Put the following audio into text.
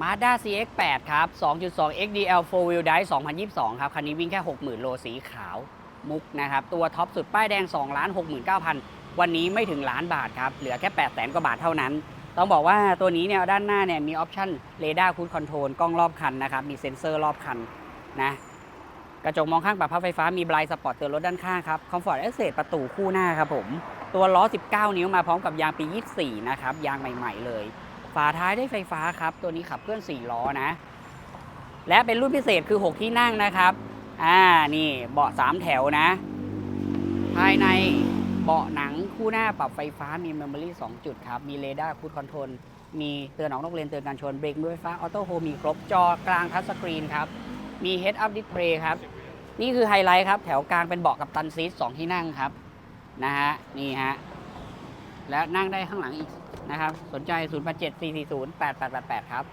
Mazda CX-8 ครับ 2.2 XDL 4 Wheel Drive 2022 ครับ คันนี้วิ่งแค่ 60,000 โลสีขาวมุกนะครับ ตัวท็อปสุดป้ายแดง2 69,000 วันนี้ไม่ถึงล้านบาทครับ เหลือแค่800,000กว่าบาทเท่านั้น ต้องบอกว่าตัวนี้เนี่ยด้านหน้าเนี่ยมีออปชั่นเรดาร์คู d คอนโทรลกล้องรอบคันนะครับ มีเซ็นเซอร์รอบคันนะกระจกมองข้างปรับพับไฟฟ้ามีบลายสปอร์ตเตือนรถด้านข้างครับคอมฟอร์ตเอ็กเซประตูคู่หน้าครับผม ตัวล้อ 19 นิ้วมาพร้อมกับยางปี 24 นะครับ ยางใหม่ ๆ เลย ฝาท้ายได้ไฟฟ้าครับ ตัวนี้ขับเคลื่อน4ล้อนะ และเป็นรุ่นพิเศษคือ 6 ที่นั่งนะครับ อ่า นี่เบาะ 3 แถวนะ ภายในเบาะหนังคู่หน้าปรับไฟฟ้ามีเมมโมรี่2จุดครับ มีเรดาร์คูดคอนโทรล มีเตือนออกนอกเลนเตือนการชน เบรกมือไฟฟ้า ออโต้โฮมีครบ จอกลางทัชสกรีนครับ มี Head Up Display ครับ นี่คือไฮไลท์ครับ แถวกลางเป็นเบาะกับตันซีทสองที่นั่งครับ นะฮะ นี่ฮะ และนั่งได้ข้างหลังอีก นะครับ สนใจ 0 8 7 4 4 0 8 8 8 8 ครับ